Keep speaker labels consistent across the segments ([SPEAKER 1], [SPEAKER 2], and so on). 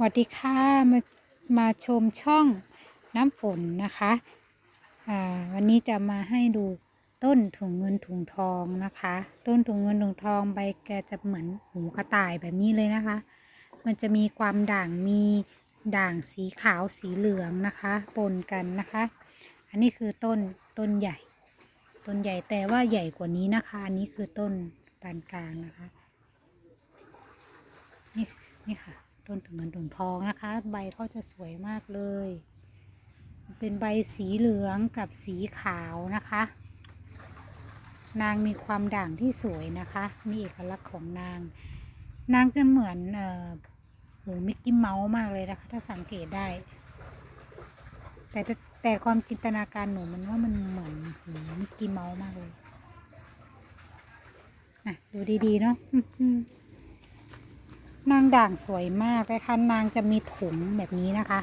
[SPEAKER 1] สวัสดีค่ะมามาชมช่องน้ำฝนนะคะอ่าวันนี้จะมาให้ดูต้นถุงเงินถุงทองนะคะ ต้นถุงเงินถุงทองใบแกจะเหมือนหูกระต่ายแบบนี้เลยนะคะ มันจะมีความด่างมีด่างสีขาวสีเหลืองนะคะปนกันนะคะ อันนี้คือต้นต้นใหญ่ ต้นใหญ่แต่ว่าใหญ่กว่านี้นะคะอันนี้คือต้นปานกลางนะคะ นี่นี่ค่ะ ต้นถุงเงินถุงทองนะคะ ใบเขาจะสวยมากเลย เป็นใบสีเหลืองกับสีขาวนะคะ นางมีความด่างที่สวยนะคะ มีเอกลักษณ์ของนาง นางจะเหมือนเอ่อหูมิกกี้เมาส์มากเลยนะคะ ถ้าสังเกตได้ แต่แต่ความจินตนาการหนูมันว่ามันเหมือนหูมิกกี้เมาส์มากเลยนะดูดีๆเนาะ นางด่างสวยมากนะคะนางจะมีถุงแบบนี้นะคะ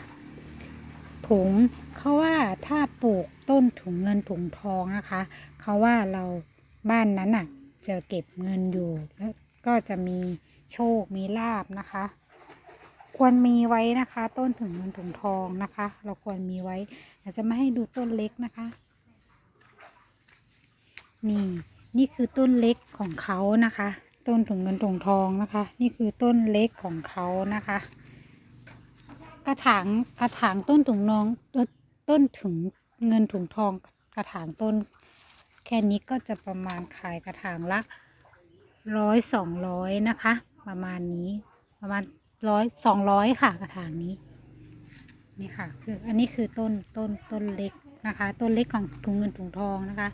[SPEAKER 1] ถุงเขาว่าถ้าปลูกต้นถุงเงินถุงทองนะคะเขาว่าเราบ้านนั้นอะจะเก็บเงินอยู่แล้วก็จะมีโชคมีลาบนะคะ ควรมีไว้นะคะ ต้นถุงเงินถุงทองนะคะ เราควรมีไว้เราจะไม่ให้ดูต้นเล็กนะคะ นี่นี่คือต้นเล็กของเขานะคะ ต้นถุงเงินถุงทองนะคะ นี่คือต้นเล็กของเขานะคะ กระถางกระถางต้นถุงน้องต้นต้นถุงเงินถุงทองกระถางต้น แค่นี้ก็จะประมาณขายกระถางละร้อยสองร้อยนะคะ ประมาณนี้ประมาณร้อยสองร้อยค่ะกระถางนี้นี่ค่ะคืออันนี้คือต้นต้นต้นเล็กนะคะ ต้นเล็กของถุงเงินถุงทองนะคะ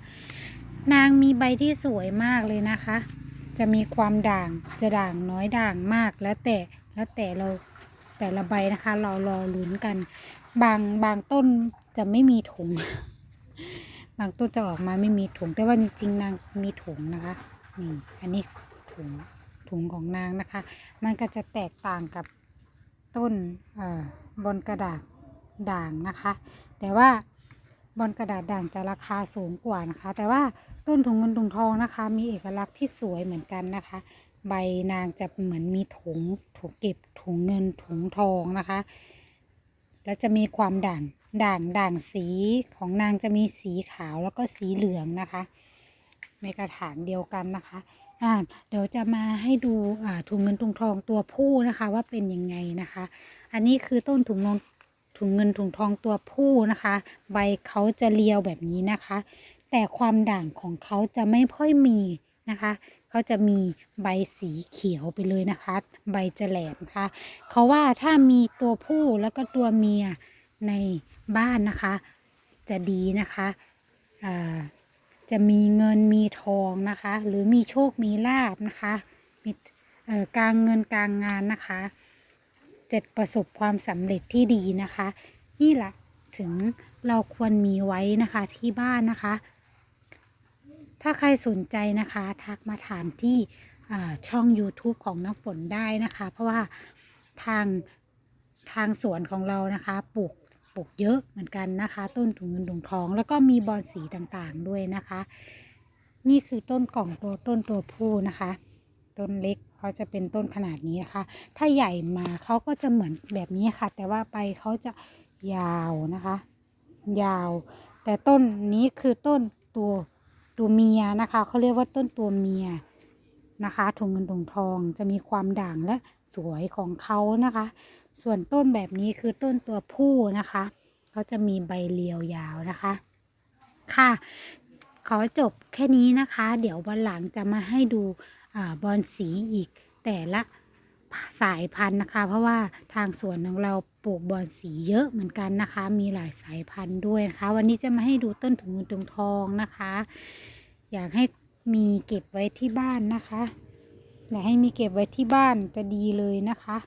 [SPEAKER 1] นางมีใบที่สวยมากเลยนะคะ จะมีความด่างจะด่างน้อยด่างมากแล้วแต่แล้วแต่เราแต่ละใบนะคะ เรารอลุ้นกัน บางบางต้นจะไม่มีถุง บางต้นจะออกมาไม่มีถุง แต่ว่าจริงๆนางมีถุงนะคะนี่อันนี้ถุงถุงของนางนะคะ มันก็จะแตกต่างกับต้นเอ่อบนกระดาษด่างนะคะ แต่ว่า บนกระดาษด่างจะราคาสูงกว่านะคะ แต่ว่าต้นถุงเงินถุงทองนะคะ มีเอกลักษณ์ที่สวยเหมือนกันนะคะ ใบนางจะเหมือนมีถุงถุงเก็บถุงเงินถุงทองนะคะ แล้วจะมีความด่างด่างด่างสีของนางจะมีสีขาวแล้วก็สีเหลืองนะคะในกระถางเดียวกันนะคะอ่าเดี๋ยวจะมาให้ดูอ่าถุงเงินถุงทองตัวผู้นะคะว่าเป็นยังไงนะคะ อันนี้คือต้นถุงนง ถุงเงินถุงทองตัวผู้นะคะ ใบเขาจะเรียวแบบนี้นะคะ แต่ความด่างของเขาจะไม่ค่อยมีนะคะเขาจะมีใบสีเขียวไปเลยนะคะ ใบจะแหลมนะคะเขาว่าถ้ามีตัวผู้แล้วก็ตัวเมียในบ้านนะคะ จะดีนะคะจะมีเงินมีทองนะคะ หรือมีโชคมีลาบนะคะ มีการเงินการงานนะคะ จะประสบความสำเร็จที่ดีนะคะ นี่แหละถึงเราควรมีไว้นะคะที่บ้านนะคะ ถ้าใครสนใจนะคะ ทักมาถามที่ช่อง YouTube ของน้องฝนได้นะคะ เพราะว่าทางทางสวนของเรานะคะปลูกปลูกเยอะเหมือนกันนะคะ ต้นถุงเงินถุงทอง แล้วก็มีบอนสีต่างๆด้วยนะคะ นี่คือต้นกล่องตัวต้นตัวผู้นะคะ ต้นเล็กเขาจะเป็นต้นขนาดนี้นะคะ ถ้าใหญ่มาเขาก็จะเหมือนแบบนี้ค่ะ แต่ว่าใบเขาจะยาวนะคะ ยาว แต่ต้นนี้คือต้นตัวตัวเมียนะคะเขาเรียกว่าต้นตัวเมียนะคะถุงเงินถุงทองจะมีความด่างและสวยของเขานะคะ ส่วนต้นแบบนี้คือต้นตัวผู้นะคะเขาจะมีใบเรียวยาวนะคะ ค่ะ ขอจบแค่นี้นะคะ เดี๋ยววันหลังจะมาให้ดู อบอลสีอีกแต่ละสายพันธุ์นะคะ เพราะว่าทางสวนของเราปลูกบอลสีเยอะเหมือนกันนะคะ มีหลายสายพันธุ์ด้วยนะคะ วันนี้จะมาให้ดูต้นถุงเงินถุงทองนะคะ อยากให้มีเก็บไว้ที่บ้านนะคะอยากให้มีเก็บไว้ที่บ้านจะดีเลยนะคะ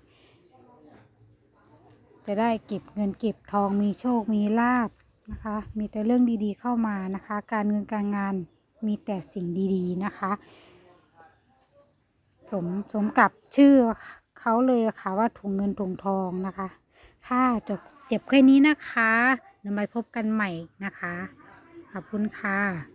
[SPEAKER 1] จะได้เก็บเงินเก็บทองมีโชคมีลาบนะคะ มีแต่เรื่องดีๆเข้ามานะคะ การเงินการงานมีแต่สิ่งดีๆนะคะ สมสมกับชื่อเขาเลยค่ะว่าถุงเงินถุงทองนะคะ ค่ะจบเจ็บแค่นี้นะคะเดี๋ยวมาพบกันใหม่นะคะ ขอบคุณค่ะ